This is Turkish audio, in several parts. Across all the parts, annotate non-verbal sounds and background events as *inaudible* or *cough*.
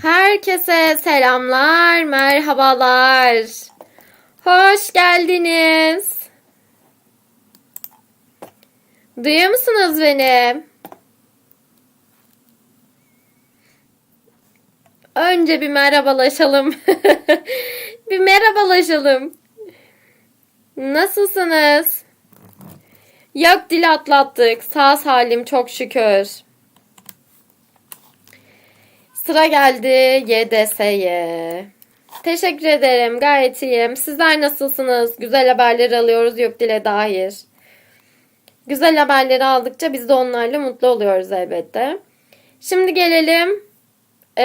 Herkese selamlar, merhabalar. Hoş geldiniz. Duyuyor musunuz beni? Önce bir merhabalaşalım. *laughs* bir merhabalaşalım. Nasılsınız? Yok dil atlattık. Sağ salim çok şükür. Sıra geldi YDS'ye. Teşekkür ederim. Gayet iyiyim. Sizler nasılsınız? Güzel haberler alıyoruz yok dile dair. Güzel haberleri aldıkça biz de onlarla mutlu oluyoruz elbette. Şimdi gelelim e,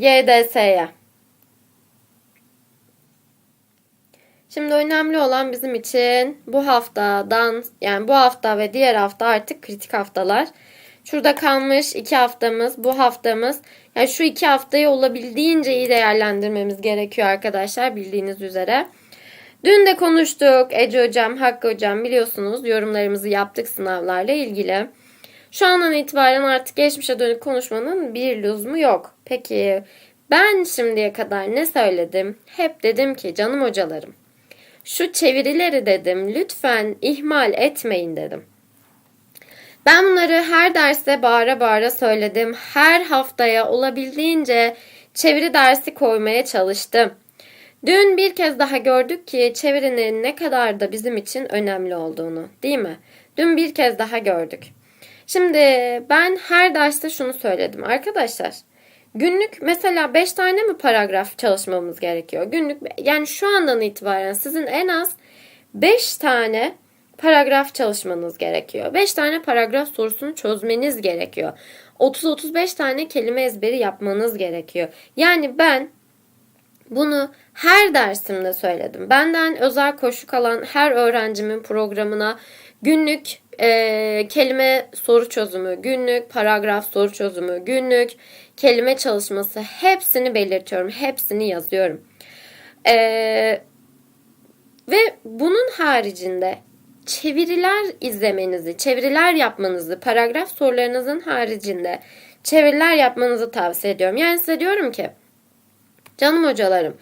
YDS'ye. Şimdi önemli olan bizim için bu haftadan yani bu hafta ve diğer hafta artık kritik haftalar. Şurada kalmış iki haftamız, bu haftamız. Yani şu iki haftayı olabildiğince iyi değerlendirmemiz gerekiyor arkadaşlar bildiğiniz üzere. Dün de konuştuk Ece Hocam, Hakkı Hocam biliyorsunuz yorumlarımızı yaptık sınavlarla ilgili. Şu andan itibaren artık geçmişe dönük konuşmanın bir lüzumu yok. Peki ben şimdiye kadar ne söyledim? Hep dedim ki canım hocalarım şu çevirileri dedim lütfen ihmal etmeyin dedim. Ben bunları her derste bağıra bağıra söyledim. Her haftaya olabildiğince çeviri dersi koymaya çalıştım. Dün bir kez daha gördük ki çevirinin ne kadar da bizim için önemli olduğunu, değil mi? Dün bir kez daha gördük. Şimdi ben her derste şunu söyledim arkadaşlar. Günlük mesela 5 tane mi paragraf çalışmamız gerekiyor? Günlük yani şu andan itibaren sizin en az 5 tane paragraf çalışmanız gerekiyor. 5 tane paragraf sorusunu çözmeniz gerekiyor. 30-35 tane kelime ezberi yapmanız gerekiyor. Yani ben bunu her dersimde söyledim. Benden özel koşu kalan her öğrencimin programına günlük e, kelime soru çözümü, günlük paragraf soru çözümü, günlük kelime çalışması hepsini belirtiyorum. Hepsini yazıyorum. E, ve bunun haricinde çeviriler izlemenizi, çeviriler yapmanızı, paragraf sorularınızın haricinde çeviriler yapmanızı tavsiye ediyorum. Yani size diyorum ki canım hocalarım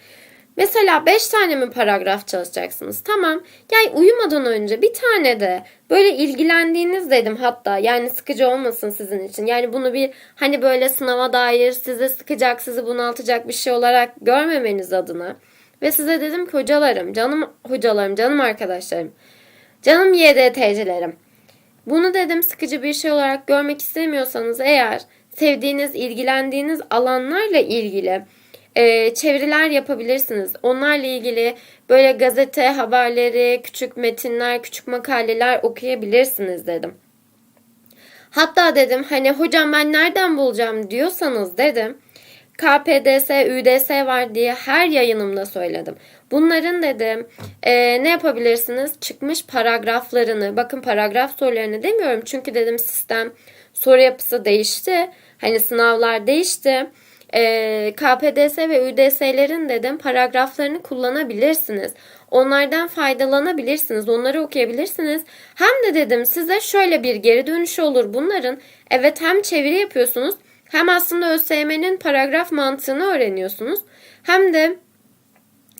Mesela 5 tane mi paragraf çalışacaksınız? Tamam. Yani uyumadan önce bir tane de böyle ilgilendiğiniz dedim hatta. Yani sıkıcı olmasın sizin için. Yani bunu bir hani böyle sınava dair size sıkacak, sizi bunaltacak bir şey olarak görmemeniz adına. Ve size dedim ki hocalarım, canım hocalarım, canım arkadaşlarım, canım YDT'cilerim. Bunu dedim sıkıcı bir şey olarak görmek istemiyorsanız eğer sevdiğiniz, ilgilendiğiniz alanlarla ilgili e, çeviriler yapabilirsiniz. Onlarla ilgili böyle gazete haberleri, küçük metinler, küçük makaleler okuyabilirsiniz dedim. Hatta dedim hani hocam ben nereden bulacağım diyorsanız dedim. KPDS, ÜDS var diye her yayınımda söyledim. Bunların dedim e, ne yapabilirsiniz? Çıkmış paragraflarını, bakın paragraf sorularını demiyorum. Çünkü dedim sistem soru yapısı değişti. Hani sınavlar değişti e, KPDS ve ÜDS'lerin dedim paragraflarını kullanabilirsiniz. Onlardan faydalanabilirsiniz. Onları okuyabilirsiniz. Hem de dedim size şöyle bir geri dönüşü olur bunların. Evet hem çeviri yapıyorsunuz hem aslında ÖSYM'nin paragraf mantığını öğreniyorsunuz. Hem de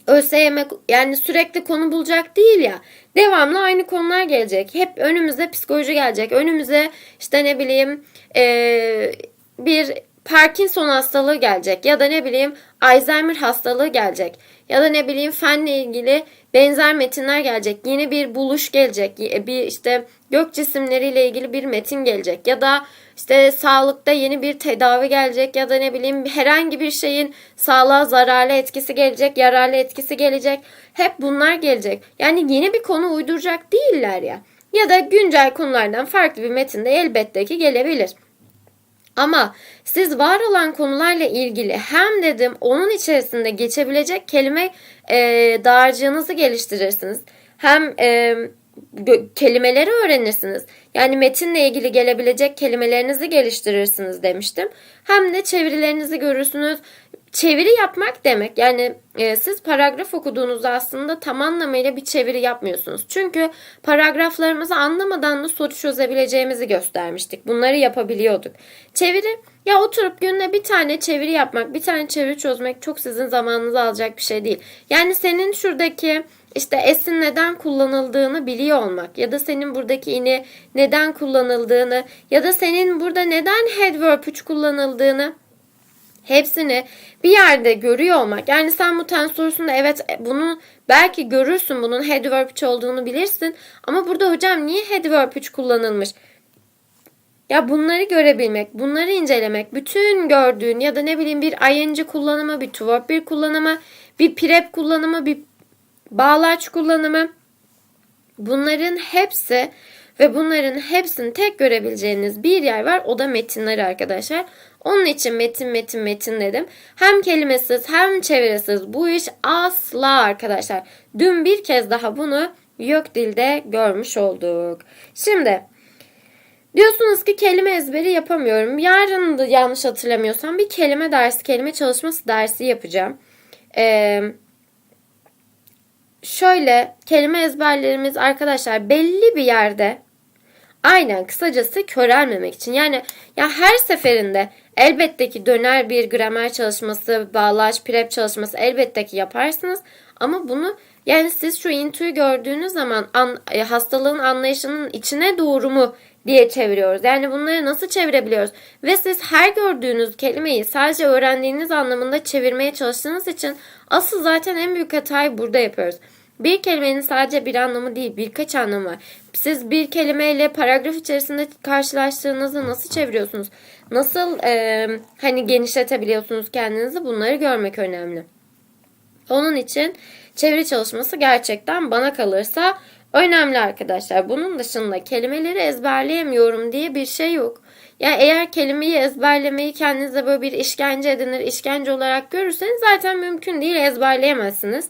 ÖSYM yani sürekli konu bulacak değil ya. Devamlı aynı konular gelecek. Hep önümüze psikoloji gelecek. Önümüze işte ne bileyim ee, bir Parkinson hastalığı gelecek ya da ne bileyim Alzheimer hastalığı gelecek ya da ne bileyim fenle ilgili benzer metinler gelecek. Yeni bir buluş gelecek. Bir işte gök cisimleriyle ilgili bir metin gelecek ya da işte sağlıkta yeni bir tedavi gelecek ya da ne bileyim herhangi bir şeyin sağlığa zararlı etkisi gelecek, yararlı etkisi gelecek. Hep bunlar gelecek. Yani yeni bir konu uyduracak değiller ya. Ya da güncel konulardan farklı bir metinde elbette ki gelebilir. Ama siz var olan konularla ilgili hem dedim onun içerisinde geçebilecek kelime e, dağarcığınızı geliştirirsiniz. Hem e, kelimeleri öğrenirsiniz. Yani metinle ilgili gelebilecek kelimelerinizi geliştirirsiniz demiştim. Hem de çevirilerinizi görürsünüz. Çeviri yapmak demek yani e, siz paragraf okuduğunuzda aslında tam anlamıyla bir çeviri yapmıyorsunuz. Çünkü paragraflarımızı anlamadan da soru çözebileceğimizi göstermiştik. Bunları yapabiliyorduk. Çeviri ya oturup günde bir tane çeviri yapmak, bir tane çeviri çözmek çok sizin zamanınızı alacak bir şey değil. Yani senin şuradaki işte esin neden kullanıldığını biliyor olmak ya da senin buradaki ini neden kullanıldığını ya da senin burada neden head verb 3 kullanıldığını hepsini bir yerde görüyor olmak. Yani sen bu tens sorusunda evet bunu belki görürsün bunun head verb 3 olduğunu bilirsin ama burada hocam niye head verb 3 kullanılmış? Ya bunları görebilmek, bunları incelemek, bütün gördüğün ya da ne bileyim bir ing kullanımı, bir to verb bir kullanımı, bir prep kullanımı, bir bağlaç kullanımı bunların hepsi ve bunların hepsini tek görebileceğiniz bir yer var. O da metinler arkadaşlar. Onun için metin metin metin dedim. Hem kelimesiz hem çeviresiz bu iş asla arkadaşlar. Dün bir kez daha bunu yok dilde görmüş olduk. Şimdi Diyorsunuz ki kelime ezberi yapamıyorum. Yarın da yanlış hatırlamıyorsam bir kelime dersi, kelime çalışması dersi yapacağım. Ee, şöyle kelime ezberlerimiz arkadaşlar belli bir yerde aynen kısacası körelmemek için. Yani ya her seferinde elbette ki döner bir gramer çalışması, bağlaç, prep çalışması elbette ki yaparsınız. Ama bunu yani siz şu intuyu gördüğünüz zaman an, e, hastalığın anlayışının içine doğru mu diye çeviriyoruz. Yani bunları nasıl çevirebiliyoruz? Ve siz her gördüğünüz kelimeyi sadece öğrendiğiniz anlamında çevirmeye çalıştığınız için asıl zaten en büyük hatayı burada yapıyoruz. Bir kelimenin sadece bir anlamı değil birkaç anlamı. Siz bir kelimeyle paragraf içerisinde karşılaştığınızda nasıl çeviriyorsunuz? Nasıl e, hani genişletebiliyorsunuz kendinizi? Bunları görmek önemli. Onun için çeviri çalışması gerçekten bana kalırsa önemli arkadaşlar. Bunun dışında kelimeleri ezberleyemiyorum diye bir şey yok. Yani eğer kelimeyi ezberlemeyi kendinize böyle bir işkence edinir, işkence olarak görürseniz zaten mümkün değil ezberleyemezsiniz.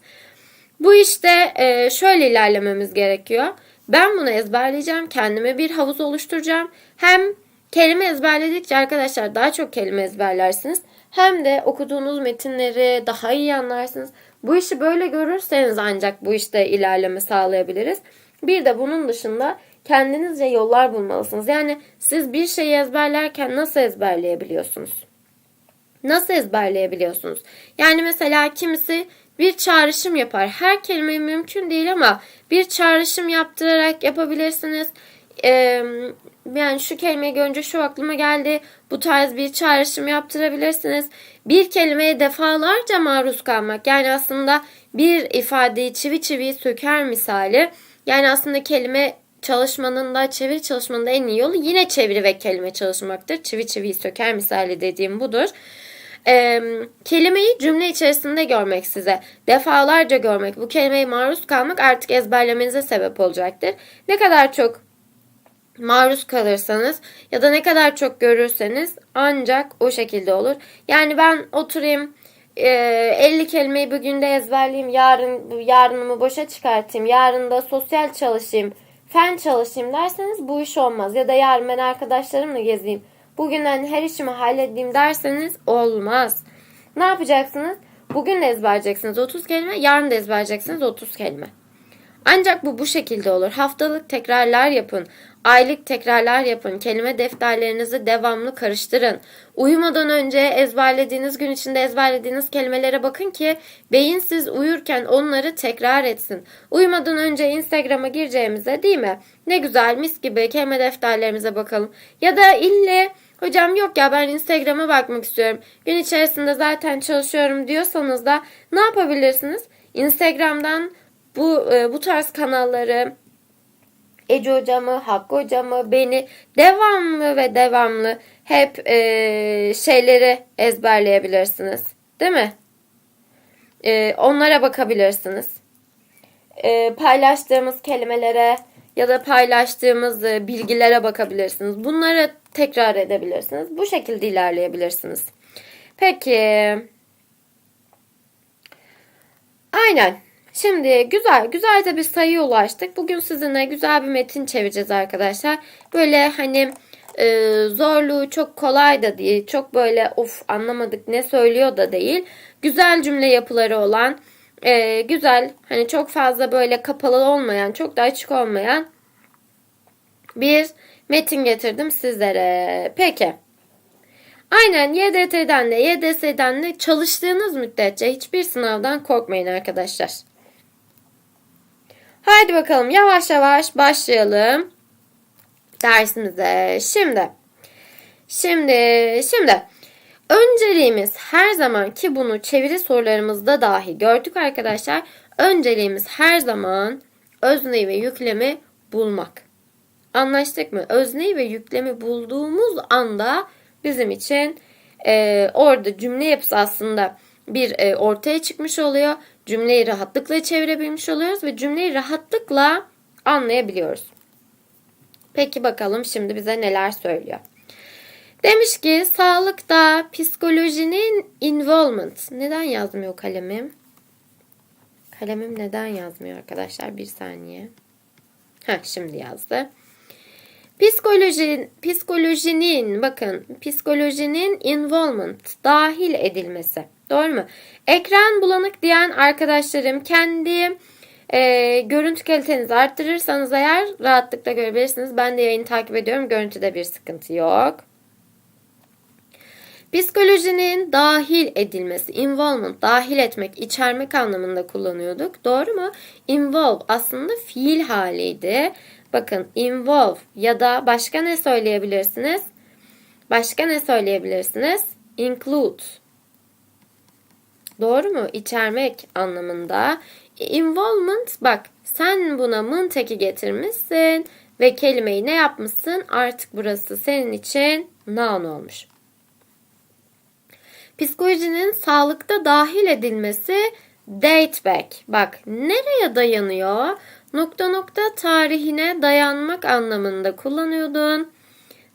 Bu işte e, şöyle ilerlememiz gerekiyor. Ben bunu ezberleyeceğim. Kendime bir havuz oluşturacağım. Hem kelime ezberledikçe arkadaşlar daha çok kelime ezberlersiniz. Hem de okuduğunuz metinleri daha iyi anlarsınız. Bu işi böyle görürseniz ancak bu işte ilerleme sağlayabiliriz. Bir de bunun dışında kendinizce yollar bulmalısınız. Yani siz bir şeyi ezberlerken nasıl ezberleyebiliyorsunuz? Nasıl ezberleyebiliyorsunuz? Yani mesela kimisi bir çağrışım yapar. Her kelime mümkün değil ama bir çağrışım yaptırarak yapabilirsiniz. Ee, yani şu kelimeyi görünce şu aklıma geldi. Bu tarz bir çağrışım yaptırabilirsiniz. Bir kelimeye defalarca maruz kalmak. Yani aslında bir ifadeyi çivi çivi söker misali. Yani aslında kelime çalışmanın da çeviri çalışmanın da en iyi yolu yine çeviri ve kelime çalışmaktır. Çivi çivi söker misali dediğim budur e, kelimeyi cümle içerisinde görmek size. Defalarca görmek, bu kelimeye maruz kalmak artık ezberlemenize sebep olacaktır. Ne kadar çok maruz kalırsanız ya da ne kadar çok görürseniz ancak o şekilde olur. Yani ben oturayım 50 kelimeyi bugün de ezberleyeyim, yarın yarınımı boşa çıkartayım, yarın da sosyal çalışayım, fen çalışayım derseniz bu iş olmaz. Ya da yarın ben arkadaşlarımla gezeyim Bugünden her işimi halledeyim derseniz olmaz. Ne yapacaksınız? Bugün de ezberleyeceksiniz 30 kelime, yarın da ezberleyeceksiniz 30 kelime. Ancak bu bu şekilde olur. Haftalık tekrarlar yapın. Aylık tekrarlar yapın. Kelime defterlerinizi devamlı karıştırın. Uyumadan önce ezberlediğiniz gün içinde ezberlediğiniz kelimelere bakın ki beyin siz uyurken onları tekrar etsin. Uyumadan önce Instagram'a gireceğimize değil mi? Ne güzel mis gibi kelime defterlerimize bakalım. Ya da ille Hocam yok ya ben Instagram'a bakmak istiyorum. Gün içerisinde zaten çalışıyorum diyorsanız da ne yapabilirsiniz? Instagram'dan bu e, bu tarz kanalları Ece hocamı, Hakkı hocamı, beni devamlı ve devamlı hep e, şeyleri ezberleyebilirsiniz. Değil mi? E, onlara bakabilirsiniz. E, paylaştığımız kelimelere ya da paylaştığımız e, bilgilere bakabilirsiniz. Bunları tekrar edebilirsiniz. Bu şekilde ilerleyebilirsiniz. Peki. Aynen. Şimdi güzel güzel de bir sayıya ulaştık. Bugün sizinle güzel bir metin çevireceğiz arkadaşlar. Böyle hani e, zorluğu çok kolay da değil. Çok böyle of anlamadık ne söylüyor da değil. Güzel cümle yapıları olan e, güzel hani çok fazla böyle kapalı olmayan çok da açık olmayan bir metin getirdim sizlere. Peki. Aynen YDT'den de YDS'den de çalıştığınız müddetçe hiçbir sınavdan korkmayın arkadaşlar. Haydi bakalım yavaş yavaş başlayalım dersimize. Şimdi şimdi şimdi önceliğimiz her zaman ki bunu çeviri sorularımızda dahi gördük arkadaşlar. Önceliğimiz her zaman özneyi ve yüklemi bulmak. Anlaştık mı? Özneyi ve yüklemi bulduğumuz anda bizim için e, orada cümle yapısı aslında bir e, ortaya çıkmış oluyor. Cümleyi rahatlıkla çevirebilmiş oluyoruz ve cümleyi rahatlıkla anlayabiliyoruz. Peki bakalım şimdi bize neler söylüyor. Demiş ki sağlıkta psikolojinin involvement. Neden yazmıyor kalemim? Kalemim neden yazmıyor arkadaşlar? Bir saniye. Heh, şimdi yazdı. Psikoloji, psikolojinin bakın psikolojinin involvement dahil edilmesi. Doğru mu? Ekran bulanık diyen arkadaşlarım kendi e, görüntü kalitenizi arttırırsanız eğer rahatlıkla görebilirsiniz. Ben de yayını takip ediyorum. Görüntüde bir sıkıntı yok. Psikolojinin dahil edilmesi, involvement, dahil etmek, içermek anlamında kullanıyorduk. Doğru mu? Involve aslında fiil haliydi. Bakın involve ya da başka ne söyleyebilirsiniz? Başka ne söyleyebilirsiniz? Include. Doğru mu? İçermek anlamında. Involvement bak sen buna mınt eki getirmişsin ve kelimeyi ne yapmışsın? Artık burası senin için noun olmuş. Psikolojinin sağlıkta dahil edilmesi date back. Bak nereye dayanıyor? Nokta nokta tarihine dayanmak anlamında kullanıyordun.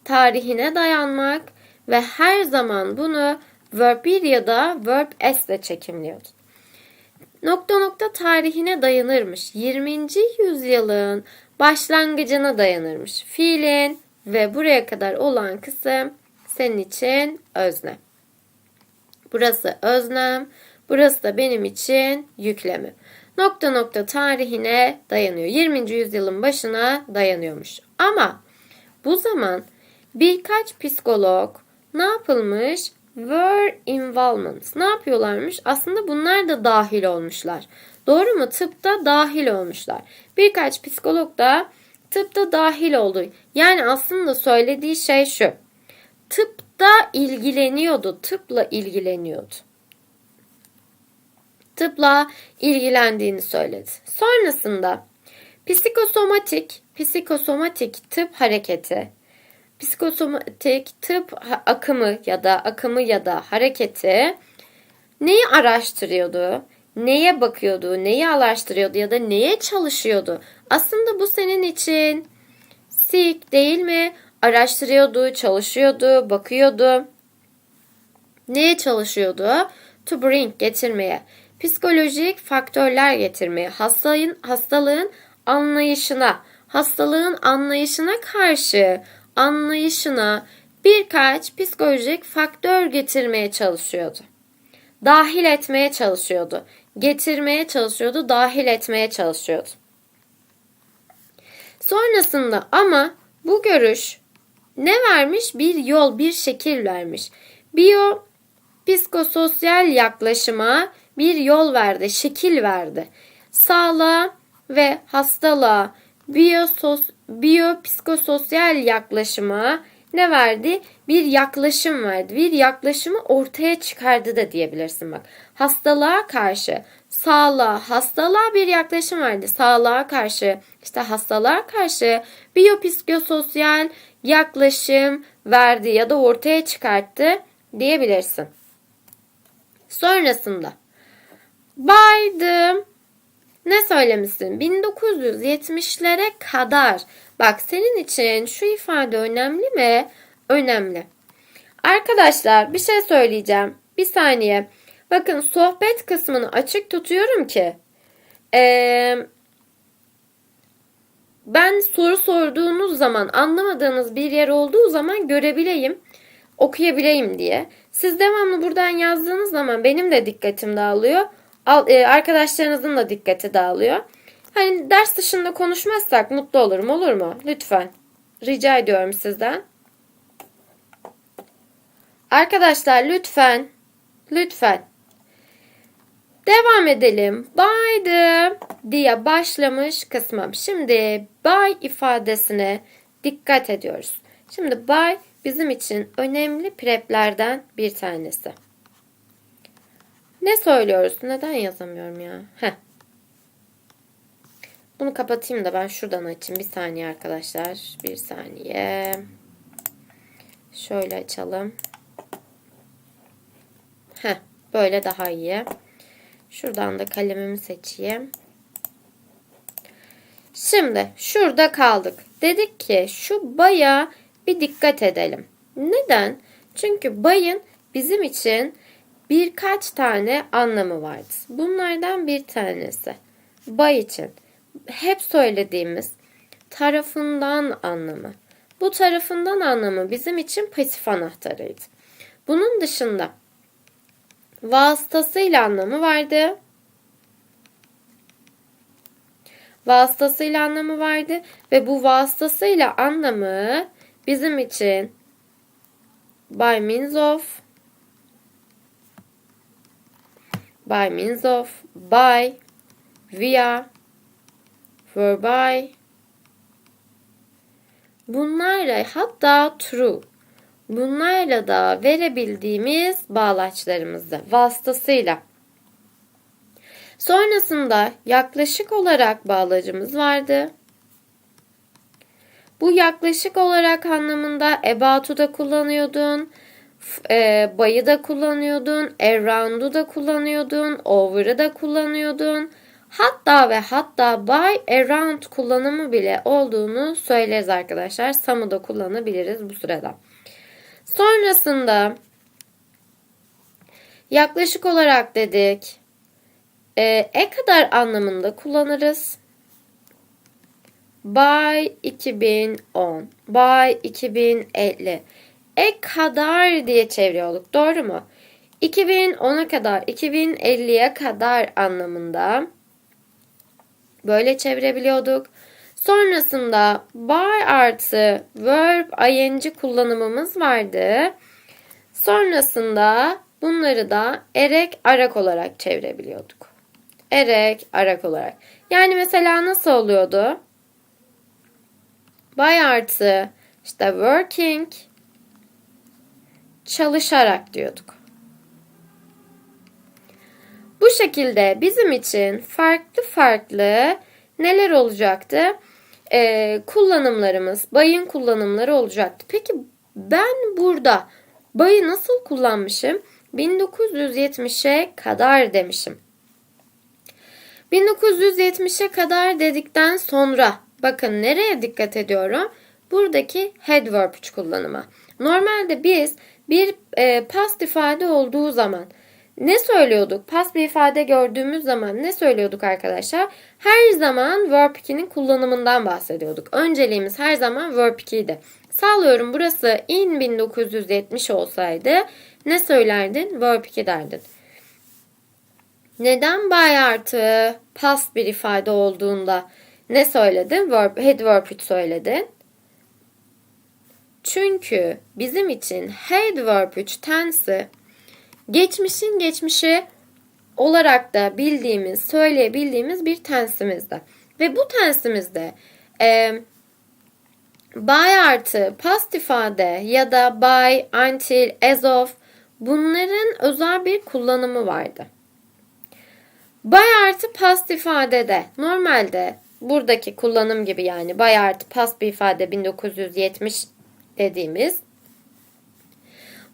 Tarihine dayanmak ve her zaman bunu verb 1 ya da verb s ile çekimliyordun. Nokta nokta tarihine dayanırmış. 20. yüzyılın başlangıcına dayanırmış. Fiilin ve buraya kadar olan kısım senin için özne. Burası öznem, burası da benim için yüklemi. Nokta nokta tarihine dayanıyor. 20. yüzyılın başına dayanıyormuş. Ama bu zaman birkaç psikolog ne yapılmış? Were involvement. Ne yapıyorlarmış? Aslında bunlar da dahil olmuşlar. Doğru mu? Tıpta dahil olmuşlar. Birkaç psikolog da tıpta dahil oldu. Yani aslında söylediği şey şu. Tıpta ilgileniyordu. Tıpla ilgileniyordu. Tıpla ilgilendiğini söyledi. Sonrasında psikosomatik, psikosomatik tıp hareketi psikosomatik tıp akımı ya da akımı ya da hareketi neyi araştırıyordu? Neye bakıyordu? Neyi araştırıyordu ya da neye çalışıyordu? Aslında bu senin için sik değil mi? Araştırıyordu, çalışıyordu, bakıyordu. Neye çalışıyordu? To bring getirmeye. Psikolojik faktörler getirmeye. Hastalığın, hastalığın anlayışına, hastalığın anlayışına karşı anlayışına birkaç psikolojik faktör getirmeye çalışıyordu. Dahil etmeye çalışıyordu. Getirmeye çalışıyordu, dahil etmeye çalışıyordu. Sonrasında ama bu görüş ne vermiş? Bir yol, bir şekil vermiş. Biyo psikososyal yaklaşıma bir yol verdi, şekil verdi. Sağlığa ve hastalığa biyosos, biyopsikososyal yaklaşıma ne verdi? Bir yaklaşım verdi. Bir yaklaşımı ortaya çıkardı da diyebilirsin bak. Hastalığa karşı, sağlığa, hastalığa bir yaklaşım verdi. Sağlığa karşı, işte hastalığa karşı biyopsikososyal yaklaşım verdi ya da ortaya çıkarttı diyebilirsin. Sonrasında baydım ne söylemişsin? 1970'lere kadar. Bak senin için şu ifade önemli mi? Önemli. Arkadaşlar bir şey söyleyeceğim. Bir saniye. Bakın sohbet kısmını açık tutuyorum ki Ee, ben soru sorduğunuz zaman anlamadığınız bir yer olduğu zaman görebileyim, okuyabileyim diye. Siz devamlı buradan yazdığınız zaman benim de dikkatim dağılıyor. Arkadaşlarınızın da dikkati dağılıyor. Hani ders dışında konuşmazsak mutlu olurum olur mu? Lütfen. Rica ediyorum sizden. Arkadaşlar lütfen. Lütfen. Devam edelim. Buy'dı diye başlamış kısmım. Şimdi by ifadesine dikkat ediyoruz. Şimdi by bizim için önemli preplerden bir tanesi. Ne söylüyoruz? Neden yazamıyorum ya? Heh. Bunu kapatayım da ben şuradan açayım. Bir saniye arkadaşlar. Bir saniye. Şöyle açalım. Heh, böyle daha iyi. Şuradan da kalemimi seçeyim. Şimdi şurada kaldık. Dedik ki şu baya bir dikkat edelim. Neden? Çünkü bayın bizim için birkaç tane anlamı vardı. Bunlardan bir tanesi bay için hep söylediğimiz tarafından anlamı. Bu tarafından anlamı bizim için pasif anahtarıydı. Bunun dışında vasıtasıyla anlamı vardı. Vasıtasıyla anlamı vardı ve bu vasıtasıyla anlamı bizim için by means of by means of by via whereby bunlarla hatta true bunlarla da verebildiğimiz bağlaçlarımızı vasıtasıyla. Sonrasında yaklaşık olarak bağlacımız vardı. Bu yaklaşık olarak anlamında about'u da kullanıyordun. E, bayı da kullanıyordun. Around'u da kullanıyordun. Over'ı da kullanıyordun. Hatta ve hatta by around kullanımı bile olduğunu söyleriz arkadaşlar. Some'u da kullanabiliriz bu sırada. Sonrasında yaklaşık olarak dedik. E, e kadar anlamında kullanırız. By 2010, by 2050. E kadar diye çeviriyorduk. Doğru mu? 2010'a kadar, 2050'ye kadar anlamında böyle çevirebiliyorduk. Sonrasında by artı verb ing kullanımımız vardı. Sonrasında bunları da erek arak olarak çevirebiliyorduk. Erek arak olarak. Yani mesela nasıl oluyordu? By artı işte working çalışarak diyorduk. Bu şekilde bizim için farklı farklı neler olacaktı? Ee, kullanımlarımız, bayın kullanımları olacaktı. Peki ben burada bayı nasıl kullanmışım? 1970'e kadar demişim. 1970'e kadar dedikten sonra bakın nereye dikkat ediyorum? Buradaki head verb kullanımı. Normalde biz bir e, past ifade olduğu zaman ne söylüyorduk? Past bir ifade gördüğümüz zaman ne söylüyorduk arkadaşlar? Her zaman verb 2'nin kullanımından bahsediyorduk. Önceliğimiz her zaman verb 2 idi. Sağlıyorum burası in 1970 olsaydı ne söylerdin? Verb 2 derdin. Neden by artı past bir ifade olduğunda ne söyledin? Verb, head verb 3 söyledin. Çünkü bizim için head verb 3 tensi geçmişin geçmişi olarak da bildiğimiz, söyleyebildiğimiz bir tensimizde. Ve bu tensimizde e, by artı past ifade ya da by, until, as of bunların özel bir kullanımı vardı. By artı past ifadede normalde buradaki kullanım gibi yani by artı past bir ifade 1970 dediğimiz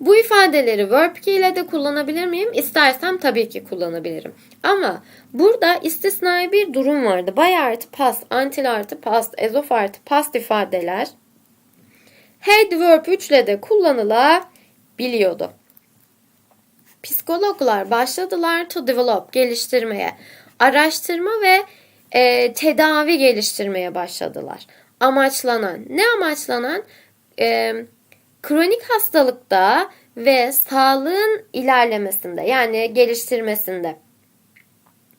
bu ifadeleri verb key ile de kullanabilir miyim? İstersem tabii ki kullanabilirim. Ama burada istisnai bir durum vardı. By artı past, until artı past, as of artı past ifadeler head verb 3 ile de kullanılabiliyordu. Psikologlar başladılar to develop, geliştirmeye. araştırma ve e, tedavi geliştirmeye başladılar. Amaçlanan, ne amaçlanan? E, kronik hastalıkta ve sağlığın ilerlemesinde yani geliştirmesinde.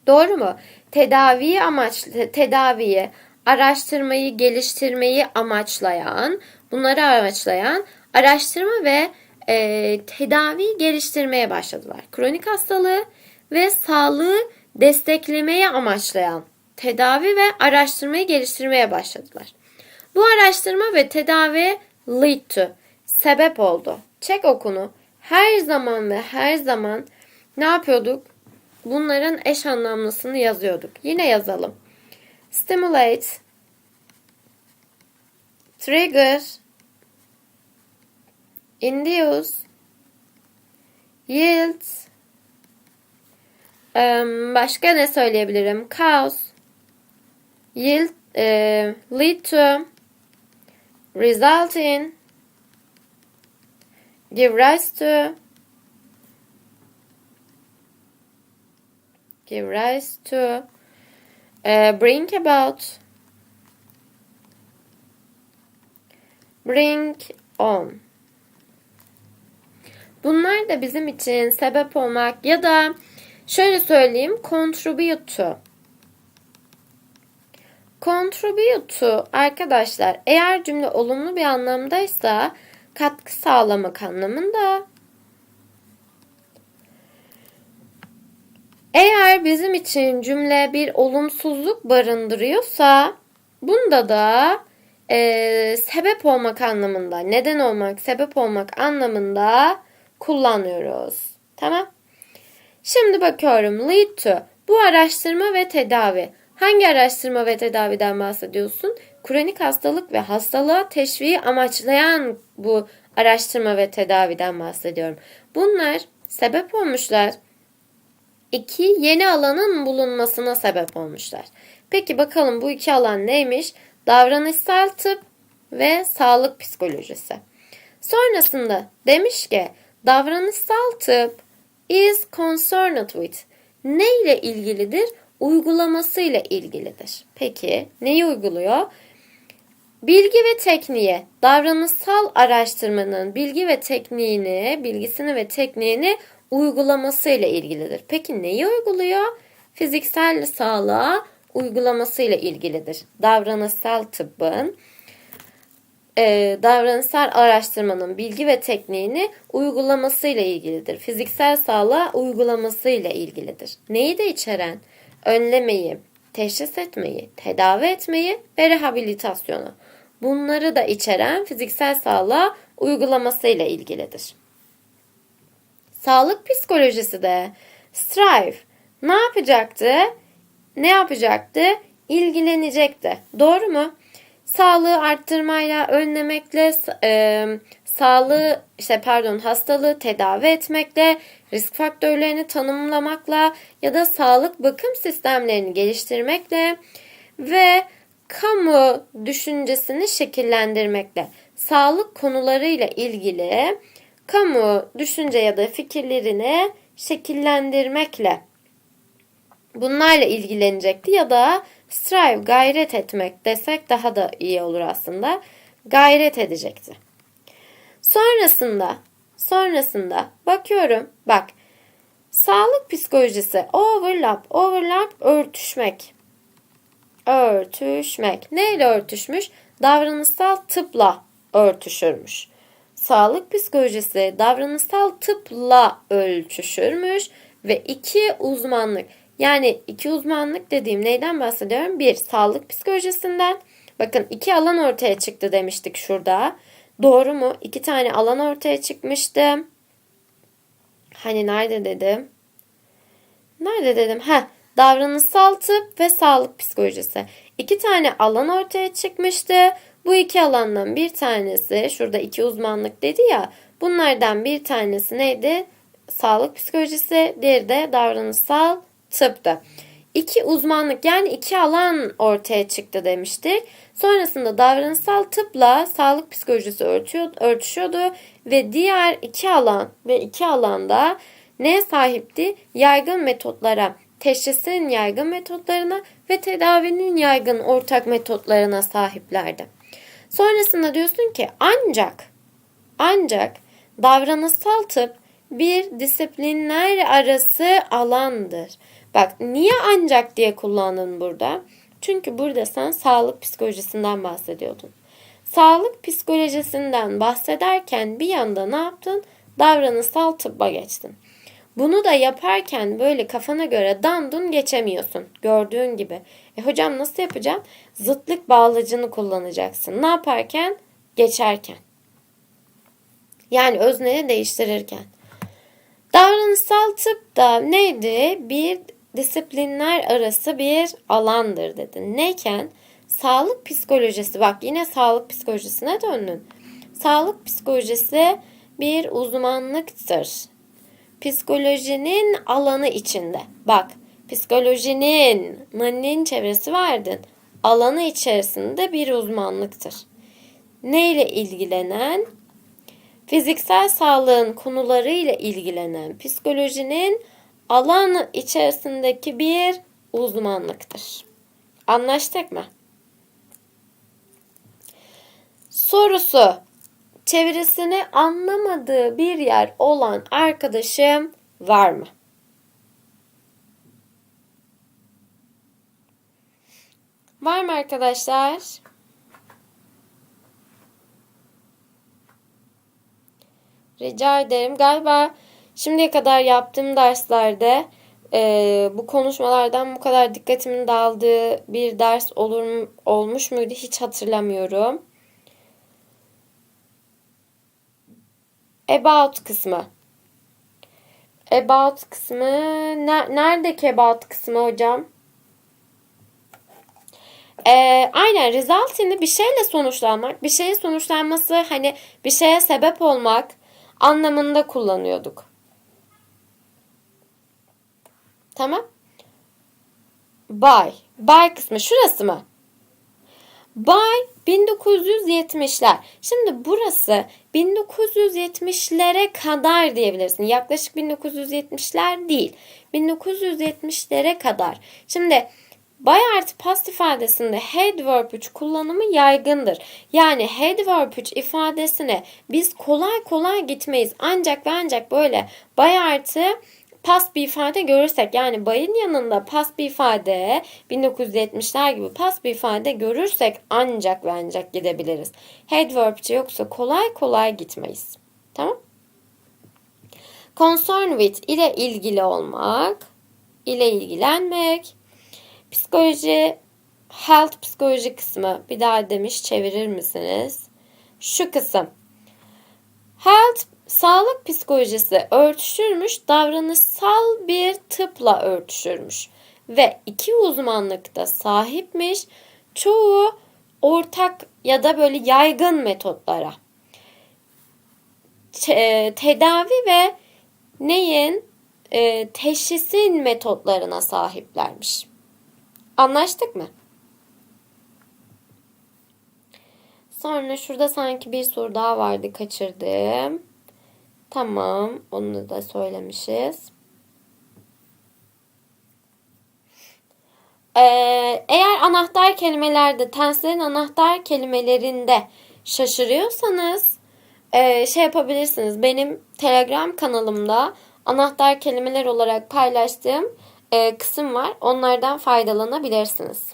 Doğru mu? Tedaviyi amaçlı, tedaviyi, araştırmayı, geliştirmeyi amaçlayan, bunları amaçlayan araştırma ve e, tedavi geliştirmeye başladılar. Kronik hastalığı ve sağlığı desteklemeye amaçlayan tedavi ve araştırmayı geliştirmeye başladılar. Bu araştırma ve tedavi lead to sebep oldu. Çek okunu. Her zaman ve her zaman ne yapıyorduk? Bunların eş anlamlısını yazıyorduk. Yine yazalım. Stimulate, trigger, induce, yield, başka ne söyleyebilirim? Cause, yield, lead to, result in, give rise to, give rise to, uh, bring about, bring on. Bunlar da bizim için sebep olmak ya da şöyle söyleyeyim contribute to. Contribute to arkadaşlar eğer cümle olumlu bir anlamdaysa katkı sağlamak anlamında. Eğer bizim için cümle bir olumsuzluk barındırıyorsa bunda da e, sebep olmak anlamında, neden olmak, sebep olmak anlamında kullanıyoruz. Tamam. Şimdi bakıyorum lead to. Bu araştırma ve tedavi. Hangi araştırma ve tedaviden bahsediyorsun? Kronik hastalık ve hastalığa teşviği amaçlayan bu araştırma ve tedaviden bahsediyorum. Bunlar sebep olmuşlar. İki, yeni alanın bulunmasına sebep olmuşlar. Peki bakalım bu iki alan neymiş? Davranışsal tıp ve sağlık psikolojisi. Sonrasında demiş ki davranışsal tıp is concerned with ne ile ilgilidir? Uygulaması ile ilgilidir. Peki neyi uyguluyor? Bilgi ve tekniği, davranışsal araştırmanın bilgi ve tekniğini, bilgisini ve tekniğini uygulaması ile ilgilidir. Peki neyi uyguluyor? Fiziksel sağlığa uygulaması ile ilgilidir. Davranışsal tıbbın e, davranışsal araştırmanın bilgi ve tekniğini uygulaması ile ilgilidir. Fiziksel sağlığa uygulaması ile ilgilidir. Neyi de içeren? Önlemeyi, teşhis etmeyi, tedavi etmeyi ve rehabilitasyonu. Bunları da içeren fiziksel sağlığa uygulaması ile ilgilidir. Sağlık psikolojisi de strive ne yapacaktı? Ne yapacaktı? İlgilenecekti. Doğru mu? Sağlığı arttırmayla, önlemekle, e, sağlığı işte pardon hastalığı tedavi etmekle, risk faktörlerini tanımlamakla ya da sağlık bakım sistemlerini geliştirmekle ve kamu düşüncesini şekillendirmekle, sağlık konularıyla ilgili kamu düşünce ya da fikirlerini şekillendirmekle bunlarla ilgilenecekti ya da strive gayret etmek desek daha da iyi olur aslında. Gayret edecekti. Sonrasında sonrasında bakıyorum bak sağlık psikolojisi overlap overlap örtüşmek örtüşmek neyle örtüşmüş davranışsal tıpla örtüşürmüş sağlık psikolojisi davranışsal tıpla ölçüşürmüş ve iki uzmanlık yani iki uzmanlık dediğim neyden bahsediyorum? Bir, sağlık psikolojisinden. Bakın iki alan ortaya çıktı demiştik şurada. Doğru mu? İki tane alan ortaya çıkmıştı. Hani nerede dedim? Nerede dedim? Ha, davranışsal tıp ve sağlık psikolojisi. İki tane alan ortaya çıkmıştı. Bu iki alandan bir tanesi, şurada iki uzmanlık dedi ya, bunlardan bir tanesi neydi? Sağlık psikolojisi, diğeri de davranışsal tıptı. İki uzmanlık yani iki alan ortaya çıktı demiştik. Sonrasında davranışsal tıpla sağlık psikolojisi örtüşüyordu ve diğer iki alan ve iki alanda ne sahipti? Yaygın metotlara teşhisin yaygın metotlarına ve tedavinin yaygın ortak metotlarına sahiplerdi. Sonrasında diyorsun ki ancak ancak davranışsal tıp bir disiplinler arası alandır. Bak niye ancak diye kullandın burada? Çünkü burada sen sağlık psikolojisinden bahsediyordun. Sağlık psikolojisinden bahsederken bir yanda ne yaptın? Davranışsal tıbba geçtin. Bunu da yaparken böyle kafana göre dandun geçemiyorsun. Gördüğün gibi. E hocam nasıl yapacağım? Zıtlık bağlacını kullanacaksın. Ne yaparken? Geçerken. Yani özneyi değiştirirken. Davranışsal tıp da neydi? Bir disiplinler arası bir alandır dedin. Neyken? Sağlık psikolojisi. Bak yine sağlık psikolojisine döndün. Sağlık psikolojisi bir uzmanlıktır. Psikolojinin alanı içinde. Bak psikolojinin maninin çevresi verdin. Alanı içerisinde bir uzmanlıktır. Neyle ilgilenen? Fiziksel sağlığın konularıyla ilgilenen psikolojinin alan içerisindeki bir uzmanlıktır. Anlaştık mı? Sorusu çevirisini anlamadığı bir yer olan arkadaşım var mı? Var mı arkadaşlar? Rica ederim. Galiba şimdiye kadar yaptığım derslerde e, bu konuşmalardan bu kadar dikkatimin dağıldığı bir ders olur olmuş muydu hiç hatırlamıyorum. About kısmı. About kısmı. Ne, neredeki about kısmı hocam? Ee, aynen resultini bir şeyle sonuçlanmak, bir şeyin sonuçlanması hani bir şeye sebep olmak anlamında kullanıyorduk. Tamam. By. By kısmı şurası mı? By 1970'ler. Şimdi burası 1970'lere kadar diyebilirsin. Yaklaşık 1970'ler değil. 1970'lere kadar. Şimdi by artı past ifadesinde head verb 3 kullanımı yaygındır. Yani head verb 3 ifadesine biz kolay kolay gitmeyiz. Ancak ve ancak böyle by artı pas bir ifade görürsek yani bayın yanında pas bir ifade 1970'ler gibi pas bir ifade görürsek ancak ve ancak gidebiliriz. Head yoksa kolay kolay gitmeyiz. Tamam? Concern with ile ilgili olmak, ile ilgilenmek. Psikoloji, health psikoloji kısmı bir daha demiş çevirir misiniz? Şu kısım. Health Sağlık psikolojisi örtüşürmüş, davranışsal bir tıpla örtüşürmüş ve iki uzmanlıkta sahipmiş çoğu ortak ya da böyle yaygın metotlara. Tedavi ve neyin e, teşhisin metotlarına sahiplermiş. Anlaştık mı? Sonra şurada sanki bir soru daha vardı kaçırdım. Tamam. Onu da söylemişiz. Ee, eğer anahtar kelimelerde, tenslerin anahtar kelimelerinde şaşırıyorsanız e, şey yapabilirsiniz. Benim Telegram kanalımda anahtar kelimeler olarak paylaştığım e, kısım var. Onlardan faydalanabilirsiniz.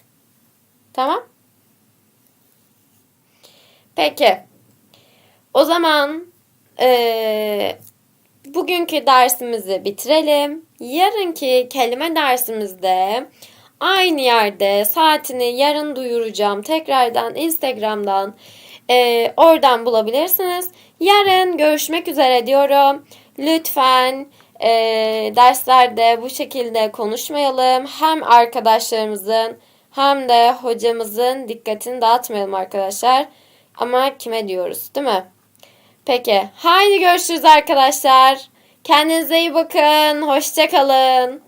Tamam? Peki. O zaman ee, bugünkü dersimizi bitirelim. Yarınki kelime dersimizde aynı yerde saatini yarın duyuracağım. Tekrardan Instagram'dan e, oradan bulabilirsiniz. Yarın görüşmek üzere diyorum. Lütfen e, derslerde bu şekilde konuşmayalım. Hem arkadaşlarımızın hem de hocamızın dikkatini dağıtmayalım arkadaşlar. Ama kime diyoruz değil mi? Peki. Haydi görüşürüz arkadaşlar. Kendinize iyi bakın. Hoşçakalın.